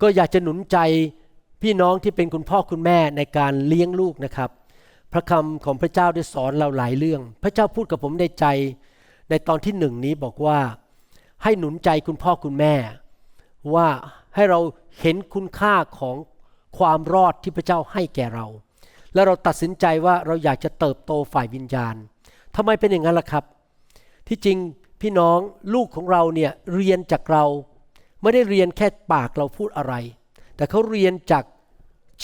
ก็อยากจะหนุนใจพี่น้องที่เป็นคุณพ่อคุณแม่ในการเลี้ยงลูกนะครับ พระคำของพระเจ้าได้สอนเราหลายเรื่อง พระเจ้าพูดกับผมในใจ ในตอนที่หนึ่งนี้บอกว่า ให้หนุนใจคุณพ่อคุณแม่ ว่าให้เราเห็นคุณค่าของความรอดที่พระเจ้าให้แก่เรา แล้วเราตัดสินใจว่าเราอยากจะเติบโตฝ่ายวิญญาณทำไมเป็นอย่างนั้นล่ะครับ ที่จริงพี่น้องลูกของเราเนี่ยเรียนจากเรา ไม่ได้เรียนแค่ปากเราพูดอะไร แต่เขาเรียนจาก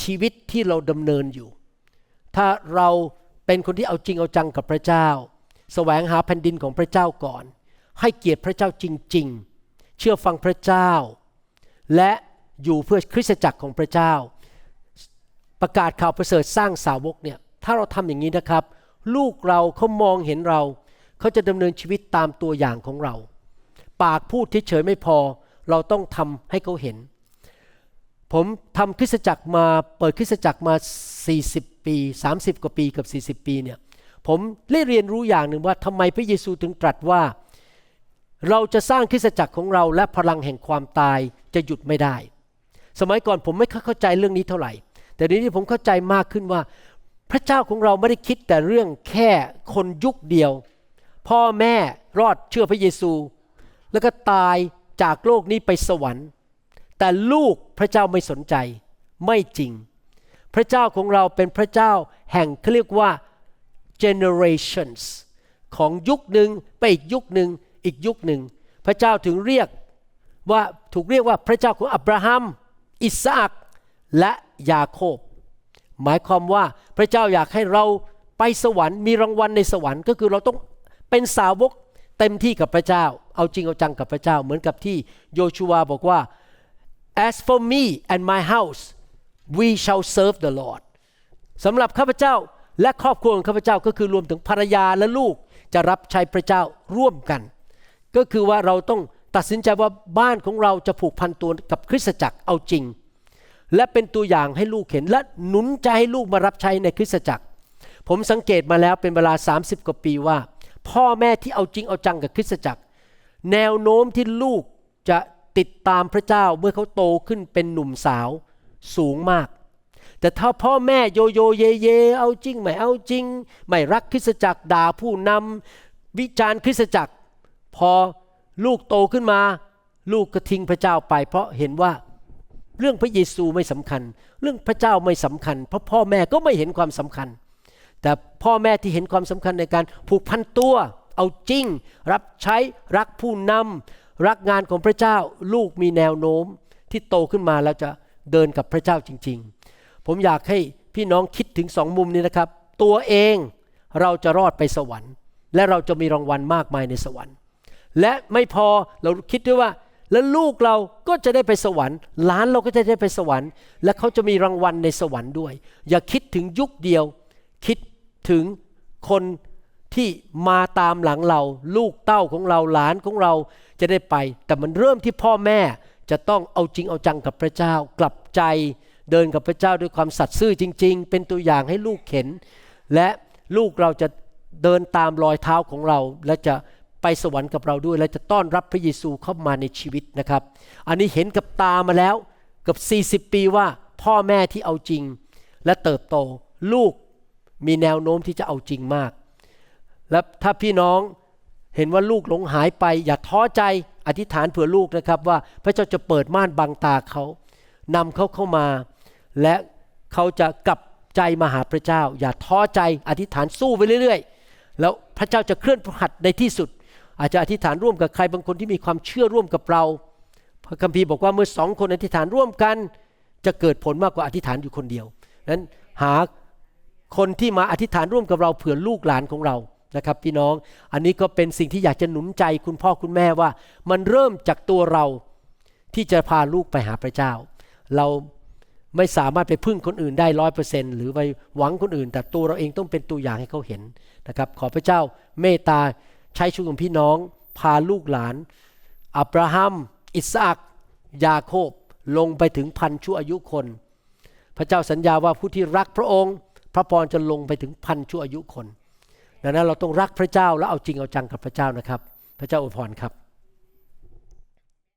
ชีวิตที่เราดำเนินอยู่ ถ้าเราเป็นคนที่เอาจริงเอาจังกับพระเจ้า แสวงหาแผ่นดินของพระเจ้าก่อน ให้เกียรติพระเจ้าจริง ๆ เชื่อฟังพระเจ้า และอยู่เพื่อคริสตจักรของพระเจ้า ประกาศข่าวประเสริฐสร้างสาวกเนี่ยถ้าเราทำอย่างนี้นะครับ ลูกเราเขามองเห็นเรา เขาจะดำเนินชีวิตตามตัวอย่างของเรา ปากพูดเฉยๆไม่พอ เราต้องทำให้เขาเห็น ผมทำคริสตจักรมาเปิดคริสตจักรมา 40 ปี 30 กว่าปีกับ 40 ปีเนี่ยผมได้เรียนรู้อย่างหนึ่งว่าทำไมพระเยซูถึงตรัสว่า เราจะสร้างคริสตจักรของเราและพลังแห่งความตายจะหยุดไม่ได้ สมัยก่อนผมไม่เข้าใจเรื่องนี้เท่าไหร่ แต่ทีนี้ผมเข้าใจมากขึ้นว่า พระเจ้าของเราไม่ได้คิดแต่เรื่องแค่คนยุคเดียว พ่อแม่รอดเชื่อพระเยซู แล้วก็ตาย จากโลกนี้ไปสวรรค์ แต่ลูกพระเจ้าไม่สนใจไม่จริง พระเจ้าของเราเป็นพระเจ้าแห่งเขาเรียกว่า generations ของยุคหนึ่งไปอีกยุคหนึ่งอีกยุคหนึ่ง พระเจ้าถึงเรียกว่าถูกเรียกว่าพระเจ้าของอับราฮัม อิสอักและยาโคบ หมายความว่าพระเจ้าอยากให้เราไปสวรรค์มีรางวัลในสวรรค์ก็คือเราต้องเป็นสาวกเต็มที่กับพระเจ้า เอาจริงเอาจังกับพระเจ้า เหมือนกับที่โยชูวาบอกว่า as for me and my house we shall serve the Lord สำหรับข้าพเจ้าและครอบครัวของข้าพเจ้าก็คือรวมถึงภรรยาและลูกจะรับใช้พระเจ้าร่วมกัน ก็คือว่าเราต้องตัดสินใจว่าบ้านของเราจะผูกพันตัวกับคริสตจักรเอาจริง และเป็นตัวอย่างให้ลูกเห็นและหนุนใจให้ลูกมารับใช้ในคริสตจักร ผมสังเกตมาแล้วเป็นเวลา 30 กว่าปีว่า พ่อแม่ที่เอาจริงเอาจังกับคริสตจักร แนวโน้มที่ลูกจะติดตามพระเจ้าเมื่อเขาโตขึ้นเป็นหนุ่มสาวสูงมาก แต่ถ้าพ่อแม่โยโยเยเย เอาจริงไม่เอาจริง ไม่รักคริสตจักรด่าผู้นำวิจารณ์คริสตจักร พอลูกโตขึ้นมา ลูกก็ทิ้งพระเจ้าไป เพราะเห็นว่าเรื่องพระเยซูไม่สำคัญ เรื่องพระเจ้าไม่สำคัญ เพราะพ่อแม่ก็ไม่เห็นความสำคัญ แต่พ่อแม่ที่เห็นความสำคัญในการผูกพันตัว เอาจริง รับใช้รักผู้นำรักงานของพระเจ้าลูกมีแนวโน้มที่โตขึ้นมาแล้วจะเดินกับพระเจ้าจริง ๆ ผมอยากให้พี่น้องคิดถึงสองมุมนี้นะครับ ตัวเองเราจะรอดไปสวรรค์ และเราจะมีรางวัลมากมายในสวรรค์ และไม่พอเราคิดด้วยว่า แล้วลูกเราก็จะได้ไปสวรรค์หลานเราก็จะได้ไปสวรรค์ และเขาจะมีรางวัลในสวรรค์ด้วย อย่าคิดถึงยุคเดียว คิดถึงคน ที่มาตามหลังเรา ลูกเต้าของเราหลานของเราจะได้ไป แต่มันเริ่มที่พ่อแม่จะต้องเอาจริงเอาจังกับพระเจ้า กลับใจเดินกับพระเจ้าด้วยความสัตย์ซื่อจริง ๆ เป็นตัวอย่างให้ลูกเห็น และลูกเราจะเดินตามรอยเท้าของเรา และจะไปสวรรค์กับเราด้วย และจะต้อนรับพระเยซูเข้ามาในชีวิตนะครับ อันนี้เห็นกับตามาแล้วกับ40 ปีว่าพ่อแม่ที่เอาจริง และเติบโต ลูกมีแนวโน้มที่จะเอาจริงมาก และถ้าพี่น้องเห็นว่าลูกหลงหายไป อย่าท้อใจอธิษฐานเผื่อลูกนะครับว่าพระเจ้าจะเปิดม่านบังตาเขานำเขาเข้ามา และเขาจะกลับใจมาหาพระเจ้า อย่าท้อใจอธิษฐานสู้ไปเรื่อย ๆ แล้วพระเจ้าจะเคลื่อนพระหัตถ์ในที่สุด อาจจะอธิษฐานร่วมกับใครบางคนที่มีความเชื่อร่วมกับเรา พระคัมภีร์บอกว่าเมื่อสองคนอธิษฐานร่วมกัน จะเกิดผลมากกว่าอธิษฐานอยู่คนเดียวนั้นหาคนที่มาอธิษฐานร่วมกับเราเผื่อลูกหลานของเรา นะครับพี่น้อง อันนี้ก็เป็นสิ่งที่อยากจะหนุนใจคุณพ่อคุณแม่ว่า มันเริ่มจากตัวเราที่จะพาลูกไปหาพระเจ้า เราไม่สามารถไปพึ่งคนอื่นได้ร้อยเปอร์เซ็นหรือไปหวังคนอื่น แต่ตัวเราเองต้องเป็นตัวอย่างให้เขาเห็นนะครับ ขอพระเจ้าเมตตาใช้ช่วยของพี่น้อง พาลูกหลาน อับราฮัม อิสอักยาโคบลงไปถึงพันชั่วอายุคน พระเจ้าสัญญาว่าผู้ที่รักพระองค์ พระพรจะลงไปถึงพันชั่วอายุคน ดังนั้นเราต้องรักพระเจ้าและเอาจริงเอาจังกับพระเจ้านะครับ พระเจ้าอวยพรครับ